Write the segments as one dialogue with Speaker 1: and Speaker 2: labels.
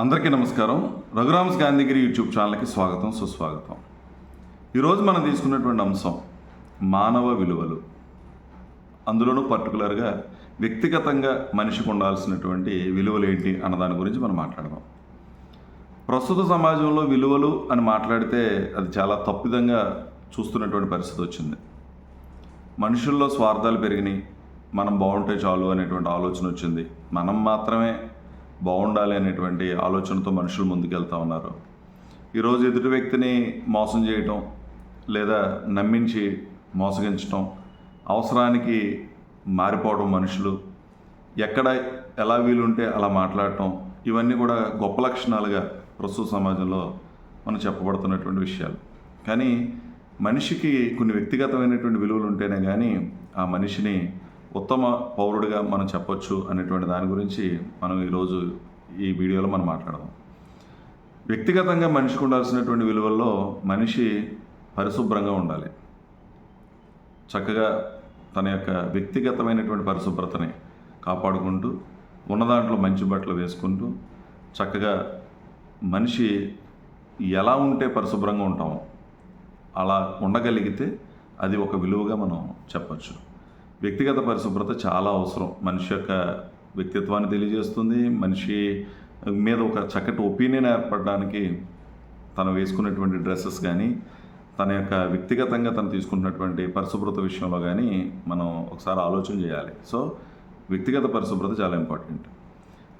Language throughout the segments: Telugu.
Speaker 1: అందరికీ నమస్కారం. రఘురామ్స్ గాంధీగిరి యూట్యూబ్ ఛానల్కి స్వాగతం సుస్వాగతం. ఈరోజు మనం తీసుకున్నటువంటి అంశం మానవ విలువలు. అందులోనూ పర్టికులర్గా వ్యక్తిగతంగా మనిషికి ఉండాల్సినటువంటి విలువలు ఏంటి అన్న దాని గురించి మనం మాట్లాడదాం. ప్రస్తుత సమాజంలో విలువలు అని మాట్లాడితే అది చాలా తప్పిదంగా చూస్తున్నటువంటి పరిస్థితి వచ్చింది. మనుషుల్లో స్వార్థాలు పెరిగినాయి మనం బాగుంటే చాలు అనేటువంటి ఆలోచన వచ్చింది. మనం మాత్రమే బాగుండాలి అనేటువంటి ఆలోచనతో మనుషులు ముందుకెళ్తా ఉన్నారు. ఈరోజు ఎదుటి వ్యక్తిని మోసం చేయటం లేదా నమ్మించి మోసగించటం అవసరానికి మారిపోవడం మనుషులు. ఎక్కడ ఎలా వీలుంటే అలా మాట్లాడటం ఇవన్నీ కూడా గొప్ప లక్షణాలుగా ప్రస్తుత సమాజంలో మనం చెప్పబడుతున్నటువంటి విషయాలు. కానీ మనిషికి కొన్ని వ్యక్తిగతమైనటువంటి విలువలు ఉంటేనే కానీ ఆ మనిషిని ఉత్తమ పౌరుడిగా మనం చెప్పొచ్చు అనేటువంటి దాని గురించి మనం ఈరోజు ఈ వీడియోలో మనం మాట్లాడదాం. వ్యక్తిగతంగా మనిషికి ఉండాల్సినటువంటి విలువల్లో మనిషి పరిశుభ్రంగా ఉండాలి. చక్కగా తన యొక్క వ్యక్తిగతమైనటువంటి పరిశుభ్రతని కాపాడుకుంటూ ఉన్న దాంట్లో మంచి బట్టలు వేసుకుంటూ చక్కగా మనిషి ఎలా ఉంటే పరిశుభ్రంగా ఉంటామో అలా ఉండగలిగితే అది ఒక విలువగా మనం చెప్పచ్చు. వ్యక్తిగత పరిశుభ్రత చాలా అవసరం. మనిషి యొక్క వ్యక్తిత్వాన్ని తెలియజేస్తుంది. మనిషి మీద ఒక చక్కటి ఒపీనియన్ ఏర్పడడానికి తను వేసుకున్నటువంటి డ్రెస్సెస్ కానీ తన యొక్క వ్యక్తిగతంగా తను తీసుకున్నటువంటి పరిశుభ్రత విషయంలో కానీ మనం ఒకసారి ఆలోచన చేయాలి. సో వ్యక్తిగత పరిశుభ్రత చాలా ఇంపార్టెంట్.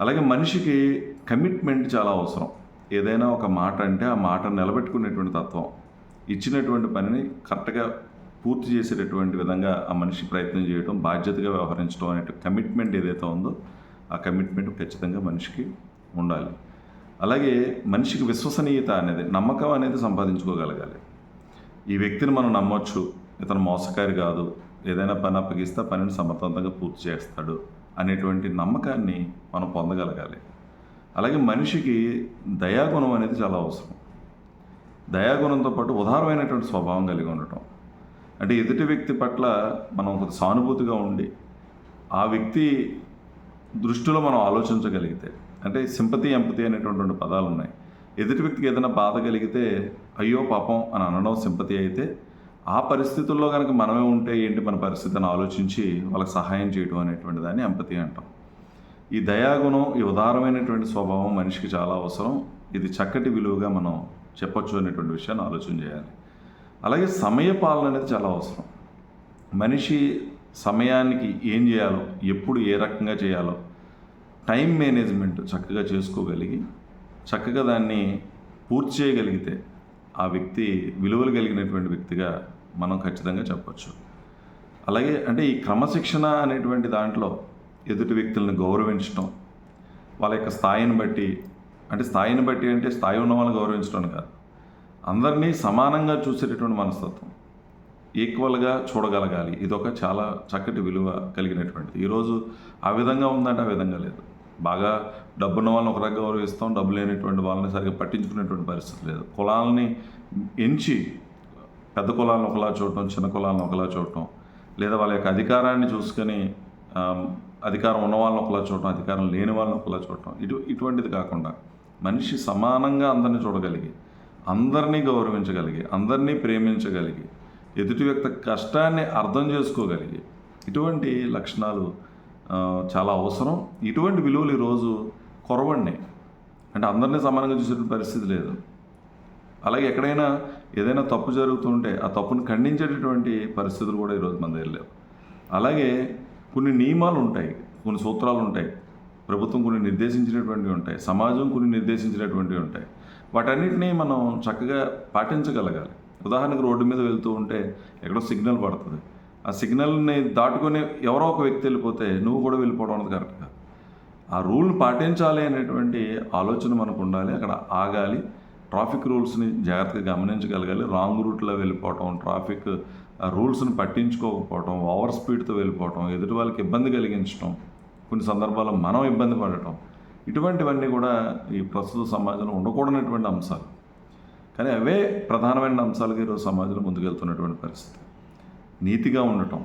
Speaker 1: అలాగే మనిషికి కమిట్మెంట్ చాలా అవసరం. ఏదైనా ఒక మాట అంటే ఆ మాట నిలబెట్టుకునేటువంటి తత్వం ఇచ్చినటువంటి పనిని కరెక్ట్గా పూర్తి చేసేటటువంటి విధంగా ఆ మనిషి ప్రయత్నం చేయడం బాధ్యతగా వ్యవహరించడం అనే కమిట్మెంట్ ఏదైతే ఉందో ఆ కమిట్మెంట్ ఖచ్చితంగా మనిషికి ఉండాలి. అలాగే మనిషికి విశ్వసనీయత అనేది నమ్మకం అనేది సంపాదించుకోగలగాలి. ఈ వ్యక్తిని మనం నమ్మొచ్చు ఇతను మోసకారి కాదు ఏదైనా పని అప్పగిస్తే పనిని సమర్థవంతంగా పూర్తి చేస్తాడు అనేటువంటి నమ్మకాన్ని మనం పొందగలగాలి. అలాగే మనిషికి దయాగుణం అనేది చాలా అవసరం. దయాగుణంతో పాటు ఉదారమైనటువంటి స్వభావం కలిగి ఉండటం. అంటే ఎదుటి వ్యక్తి పట్ల మనం ఒక సానుభూతిగా ఉండి ఆ వ్యక్తి దృష్టిలో మనం ఆలోచించగలిగితే అంటే సింపతి ఎంపతి అనేటువంటి రెండు పదాలు ఉన్నాయి ఎదుటి వ్యక్తికి ఏదైనా బాధ కలిగితే అయ్యో పాపం అని అనడం సింపతి అయితే ఆ పరిస్థితుల్లో కనుక మనమే ఉంటే ఏంటి మన పరిస్థితిని ఆలోచించి వాళ్ళకి సహాయం చేయడం అనేటువంటి దాన్ని ఎంపతి అంటాం. ఈ దయాగుణం ఈ ఉదారమైనటువంటి స్వభావం మనిషికి చాలా అవసరం. ఇది చక్కటి విలువగా మనం చెప్పొచ్చు అనేటువంటి విషయాన్ని ఆలోచన చేయాలి. అలాగే సమయ పాలన అనేది చాలా అవసరం. మనిషి సమయానికి ఏం చేయాలో ఎప్పుడు ఏ రకంగా చేయాలో టైం మేనేజ్మెంట్ చక్కగా చేసుకోగలిగి చక్కగా దాన్ని పూర్తి చేయగలిగితే ఆ వ్యక్తి విలువలు కలిగినటువంటి వ్యక్తిగా మనం ఖచ్చితంగా చెప్పచ్చు. అలాగే అంటే ఈ క్రమశిక్షణ అనేటువంటి దాంట్లో ఎదుటి వ్యక్తులను గౌరవించడం వాళ్ళ యొక్క స్థాయిని బట్టి అంటే స్థాయిని బట్టి అంటే స్థాయి ఉన్న వాళ్ళని గౌరవించడం కాదు. అందరినీ సమానంగా చూసేటటువంటి మనస్తత్వం. ఈక్వల్గా చూడగలగాలి. ఇదొక చాలా చక్కటి విలువ కలిగినటువంటిది. ఈరోజు ఆ విధంగా ఉందంటే ఆ విధంగా లేదు. బాగా డబ్బున్న వాళ్ళని ఒక రకంగా గౌరవిస్తాం. డబ్బు లేనటువంటి వాళ్ళని సరిగ్గా పట్టించుకునేటువంటి పరిస్థితి లేదు. కులాలని ఎంచి పెద్ద కులాలను ఒకలా చూడటం చిన్న కులాలను ఒకలా చూడటం లేదా వాళ్ళ యొక్క అధికారాన్ని చూసుకొని అధికారం ఉన్న వాళ్ళని ఒకలా చూడటం అధికారం లేని వాళ్ళని ఒకలా చూడటం ఇటు ఇటువంటిది కాకుండా మనిషి సమానంగా అందరిని చూడగలిగి అందరినీ గౌరవించగలిగి అందరినీ ప్రేమించగలిగి ఎదుటి వ్యక్తి కష్టాన్ని అర్థం చేసుకోగలిగి ఇటువంటి లక్షణాలు చాలా అవసరం. ఇటువంటి విలువలు ఈరోజు కొరవండి. అంటే అందరినీ సమానంగా చూసే పరిస్థితి లేదు. అలాగే ఎక్కడైనా ఏదైనా తప్పు జరుగుతుంటే ఆ తప్పును ఖండించేటటువంటి పరిస్థితులు కూడా ఈరోజు మన దగ్గర లేవు. అలాగే కొన్ని నియమాలు ఉంటాయి కొన్ని సూత్రాలు ఉంటాయి. ప్రభుత్వం కొన్ని నిర్దేశించినటువంటివి ఉంటాయి సమాజం కొన్ని నిర్దేశించినటువంటివి ఉంటాయి. వాటన్నిటినీ మనం చక్కగా పాటించగలగాలి. ఉదాహరణకు రోడ్డు మీద వెళ్తూ ఉంటే ఎక్కడో సిగ్నల్ పడుతుంది. ఆ సిగ్నల్ని దాటుకొని ఎవరో ఒక వ్యక్తి వెళ్ళిపోతే నువ్వు కూడా వెళ్ళిపోవడం అనేది కరెక్ట్ కాదు. ఆ రూల్ని పాటించాలి అనేటువంటి ఆలోచన మనకు ఉండాలి. అక్కడ ఆగాలి. ట్రాఫిక్ రూల్స్ని జాగ్రత్తగా గమనించగలగాలి. రాంగ్ రూట్లో వెళ్ళిపోవటం ట్రాఫిక్ రూల్స్ని పట్టించుకోకపోవటం ఓవర్ స్పీడ్తో వెళ్ళిపోవటం ఎదుటి వాళ్ళకి ఇబ్బంది కలిగించడం కొన్ని సందర్భాల్లో మనం ఇబ్బంది పడటం ఇటువంటివన్నీ కూడా ఈ ప్రస్తుత సమాజంలో ఉండకూడనటువంటి అంశాలు. కానీ అవే ప్రధానమైన అంశాలుగా ఈరోజు సమాజంలో ముందుకెళ్తున్నటువంటి పరిస్థితి. నీతిగా ఉండటం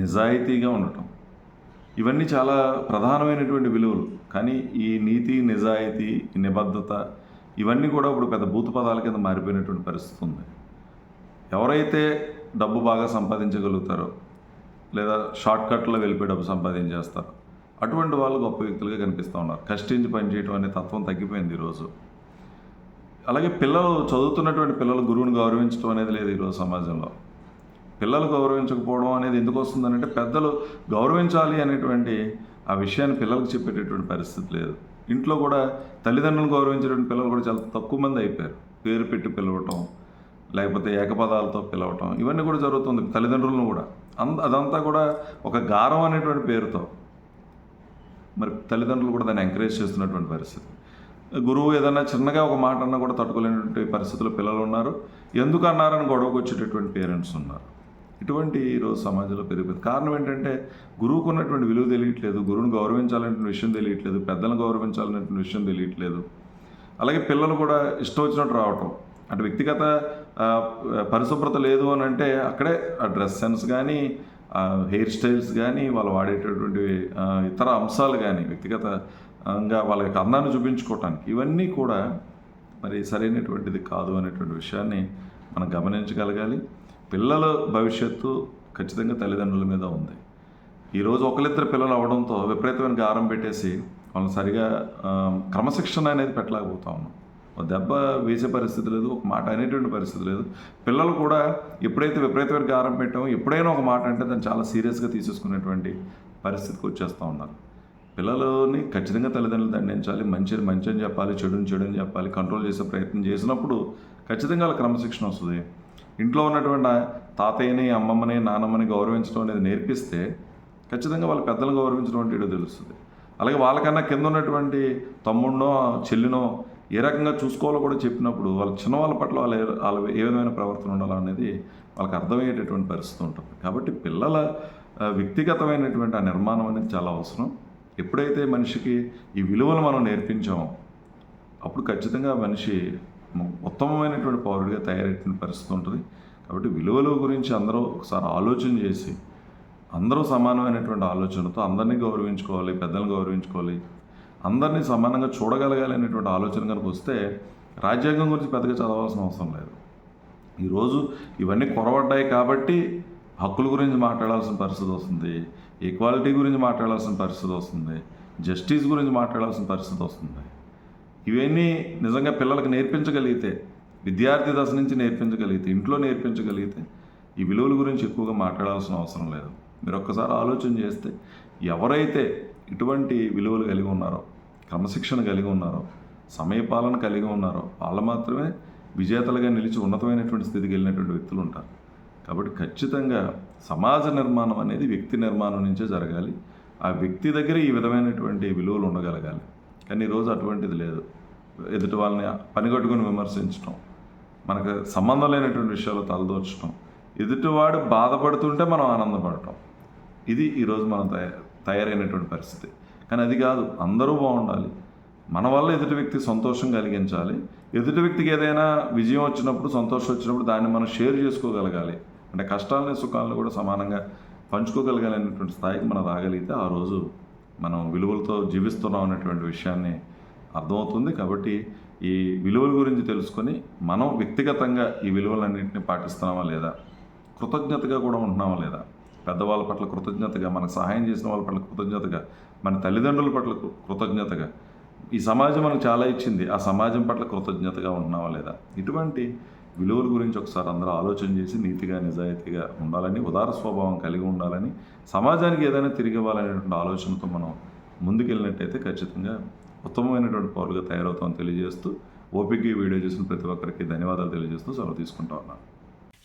Speaker 1: నిజాయితీగా ఉండటం ఇవన్నీ చాలా ప్రధానమైనటువంటి విలువలు. కానీ ఈ నీతి నిజాయితీ నిబద్ధత ఇవన్నీ కూడా ఇప్పుడు పెద్ద భూత పదాల కింద మారిపోయినటువంటి పరిస్థితి ఉంది. ఎవరైతే డబ్బు బాగా సంపాదించగలుగుతారో లేదా షార్ట్ కట్లో వెళ్ళిపోయి డబ్బు సంపాదించేస్తారు అటువంటి వాళ్ళు గొప్ప వ్యక్తులుగా కనిపిస్తూ ఉన్నారు. కష్టించి పనిచేయడం అనే తత్వం తగ్గిపోయింది ఈరోజు. అలాగే పిల్లలు చదువుతున్నటువంటి పిల్లలు గురువుని గౌరవించడం అనేది లేదు ఈరోజు సమాజంలో. పిల్లలు గౌరవించకపోవడం అనేది ఎందుకు వస్తుందనంటే పెద్దలు గౌరవించాలి అనేటువంటి ఆ విషయాన్ని పిల్లలకు చెప్పేటటువంటి పరిస్థితి లేదు. ఇంట్లో కూడా తల్లిదండ్రులను గౌరవించేటువంటి పిల్లలు కూడా చాలా తక్కువ మంది అయిపోయారు. పేరు పెట్టి పిలవటం లేకపోతే ఏకపదాలతో పిలవటం ఇవన్నీ కూడా జరుగుతుంది తల్లిదండ్రులను కూడా. అంత అదంతా కూడా ఒక గారం అనేటువంటి పేరుతో. మరి తల్లిదండ్రులు కూడా దాన్ని ఎంకరేజ్ చేస్తున్నటువంటి పరిస్థితి. గురువు ఏదైనా చిన్నగా ఒక మాట అన్నా కూడా తట్టుకోలేనటువంటి పరిస్థితుల్లో పిల్లలు ఉన్నారు. ఎందుకు అన్నారని గొడవకు వచ్చేటటువంటి పేరెంట్స్ ఉన్నారు. ఇటువంటి ఈరోజు సమాజంలో పెరిగిపోయింది. కారణం ఏంటంటే గురువుకు ఉన్నటువంటి విలువ తెలియట్లేదు గురువుని గౌరవించాలనే విషయం తెలియట్లేదు పెద్దలను గౌరవించాలనే విషయం తెలియట్లేదు. అలాగే పిల్లలు కూడా ఇష్టం వచ్చినట్టు రావటం. అంటే వ్యక్తిగత పరిశుభ్రత లేదు అని అంటే అక్కడే ఆ డ్రెస్ సెన్స్ కానీ హెయిర్ స్టైల్స్ కానీ వాళ్ళు వాడేటటువంటి ఇతర అంశాలు కానీ వ్యక్తిగతంగా వాళ్ళ యొక్క అందాన్ని చూపించుకోవటానికి ఇవన్నీ కూడా మరి సరైనటువంటిది కాదు అనేటువంటి విషయాన్ని మనం గమనించగలగాలి. పిల్లల భవిష్యత్తు ఖచ్చితంగా తల్లిదండ్రుల మీద ఉంది. ఈరోజు ఒకరిద్దరు పిల్లలు అవడంతో విపరీతమైన గారం పెట్టేసి వాళ్ళని సరిగా క్రమశిక్షణ అనేది పెట్టలేకపోతా ఉన్నాం. దెబ్బ వేసే పరిస్థితి లేదు ఒక మాట అనేటువంటి పరిస్థితి లేదు. పిల్లలు కూడా ఎప్పుడైతే విపరీతమైన గారం పెట్టామో ఎప్పుడైనా ఒక మాట అంటే దాన్ని చాలా సీరియస్గా తీసేసుకునేటువంటి పరిస్థితికి వచ్చేస్తూ ఉన్నారు. పిల్లలని ఖచ్చితంగా తల్లిదండ్రులు దండించాలి మంచిని మంచి అని చెప్పాలి చెడుని చెడు అని చెప్పాలి కంట్రోల్ చేసే ప్రయత్నం చేసినప్పుడు ఖచ్చితంగా వాళ్ళ క్రమశిక్షణ వస్తుంది. ఇంట్లో ఉన్నటువంటి తాతయ్యని అమ్మమ్మని నానమ్మని గౌరవించడం అనేది నేర్పిస్తే ఖచ్చితంగా వాళ్ళ పెద్దలను గౌరవించడం అంటే తెలుస్తుంది. అలాగే వాళ్ళకన్నా కింద ఉన్నటువంటి తమ్ముడినో చెల్లినో ఏ రకంగా చూసుకోవాలో కూడా చెప్పినప్పుడు వాళ్ళ చిన్నవాళ్ళ పట్ల వాళ్ళ వాళ్ళ ఏ విధమైన ప్రవర్తన ఉండాలో అనేది వాళ్ళకి అర్థమయ్యేటటువంటి పరిస్థితి ఉంటుంది. కాబట్టి పిల్లల వ్యక్తిగతమైనటువంటి ఆ నిర్మాణం అనేది చాలా అవసరం. ఎప్పుడైతే మనిషికి ఈ విలువలు మనం నేర్పించామో అప్పుడు ఖచ్చితంగా మనిషి ఉత్తమమైనటువంటి పౌరుడిగా తయారయ్యేటువంటి పరిస్థితి ఉంటుంది. కాబట్టి విలువల గురించి అందరూ ఒకసారి ఆలోచన చేసి అందరూ సమానమైనటువంటి ఆలోచనతో అందరినీ గౌరవించుకోవాలి పెద్దలను గౌరవించుకోవాలి అందరినీ సమానంగా చూడగలగాలి అనేటువంటి ఆలోచన కనుక వస్తే రాజ్యాంగం గురించి పెద్దగా చదవాల్సిన అవసరం లేదు. ఈరోజు ఇవన్నీ కొరవడ్డాయి కాబట్టి హక్కుల గురించి మాట్లాడాల్సిన పరిస్థితి వస్తుంది ఈక్వాలిటీ గురించి మాట్లాడాల్సిన పరిస్థితి వస్తుంది జస్టిస్ గురించి మాట్లాడాల్సిన పరిస్థితి వస్తుంది. ఇవన్నీ నిజంగా పిల్లలకు నేర్పించగలిగితే విద్యార్థి దశ నుంచి నేర్పించగలిగితే ఇంట్లో నేర్పించగలిగితే ఈ విలువల గురించి ఎక్కువగా మాట్లాడాల్సిన అవసరం లేదు. మీరు ఒక్కసారి ఆలోచన చేస్తే ఎవరైతే ఇటువంటి విలువలు కలిగి ఉన్నారో క్రమశిక్షణ కలిగి ఉన్నారో. సమయపాలన కలిగి ఉన్నారో. వాళ్ళు మాత్రమే విజేతలుగా నిలిచి ఉన్నతమైనటువంటి స్థితికి వెళ్ళినటువంటి వ్యక్తులు ఉంటారు. కాబట్టి ఖచ్చితంగా సమాజ నిర్మాణం అనేది వ్యక్తి నిర్మాణం నుంచే జరగాలి. ఆ వ్యక్తి దగ్గర ఈ విధమైనటువంటి విలువలు ఉండగలగాలి. కానీ ఈరోజు అటువంటిది లేదు. ఎదుటి వాళ్ళని పనిగట్టుకుని విమర్శించడం మనకు సంబంధం లేనటువంటి విషయాలు తలదోర్చడం ఎదుటివాడు బాధపడుతుంటే మనం ఆనందపడటం. ఇది ఈరోజు మనం తయారైనటువంటి పరిస్థితి. కానీ అది కాదు అందరూ బాగుండాలి. మన వల్ల ఎదుటి వ్యక్తికి సంతోషం కలిగించాలి. ఎదుటి వ్యక్తికి ఏదైనా విజయం వచ్చినప్పుడు సంతోషం వచ్చినప్పుడు దాన్ని మనం షేర్ చేసుకోగలగాలి. అంటే కష్టాలని సుఖాలను కూడా సమానంగా పంచుకోగలగాలనేటువంటి స్థాయికి మనం రాగలిగితే ఆ రోజు మనం విలువలతో జీవిస్తున్నాం అనేటువంటి విషయాన్ని అర్థమవుతుంది. కాబట్టి ఈ విలువల గురించి తెలుసుకొని మనం వ్యక్తిగతంగా ఈ విలువలన్నింటినీ పాటిస్తున్నామా లేదా కృతజ్ఞతగా కూడా ఉంటున్నామా లేదా పెద్దవాళ్ళ పట్ల కృతజ్ఞతగా మనకు సహాయం చేసిన వాళ్ళ పట్ల కృతజ్ఞతగా మన తల్లిదండ్రుల పట్ల కృతజ్ఞతగా. ఈ సమాజం మనకు చాలా ఇచ్చింది. ఆ సమాజం పట్ల కృతజ్ఞతగా ఉన్నావా లేదా? ఇటువంటి విలువల గురించి ఒకసారి అందరూ ఆలోచన చేసి నీతిగా నిజాయితీగా ఉండాలని ఉదార స్వభావం కలిగి ఉండాలని సమాజానికి ఏదైనా తిరిగి ఇవ్వాలనేటువంటి ఆలోచనతో మనం ముందుకెళ్ళినట్టయితే ఖచ్చితంగా ఉత్తమమైనటువంటి పౌరులుగా తయారవుతామని తెలియజేస్తూ ఓపిక వీడియో చూసిన ప్రతి ఒక్కరికి ధన్యవాదాలు తెలియజేస్తూ సెలవు తీసుకుంటా ఉన్నాను.